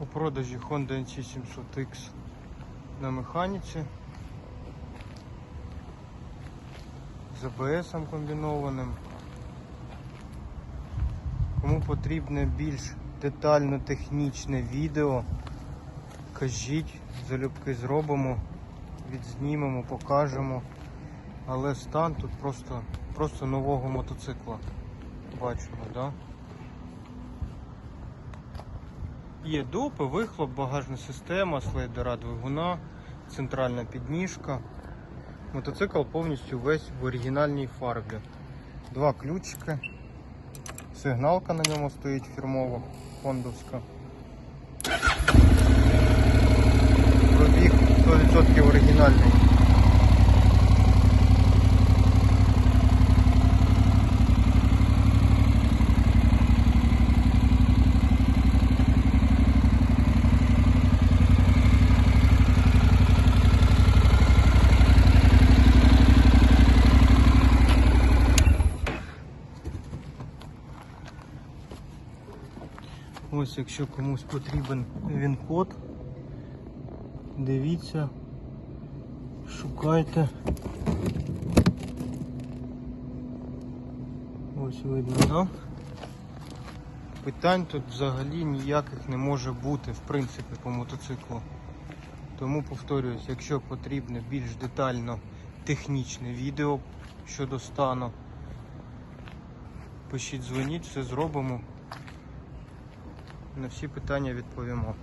У продажі Honda NC700X на механіці. З АБС комбінованим. Кому потрібне більш детально технічне відео, кажіть, залюбки зробимо, відзнімемо, покажемо. Але стан тут просто, просто нового мотоцикла. Бачимо? Да? Є допи, вихлоп, багажна система, слайдера двигуна, центральна підніжка. Мотоцикл повністю весь в оригінальній фарбі. Два ключики. Сигналка на ньому стоїть фірмова, фондовська. Пробіг 100% оригінальний. Ось якщо комусь потрібен він код, дивіться, шукайте. Ось видно, да? Питань тут взагалі ніяких не може бути, в принципі, по мотоциклу. Тому повторююсь, якщо потрібне більш детально технічне відео щодо стану, пишіть, дзвоніть, все зробимо. На всі питання відповімо.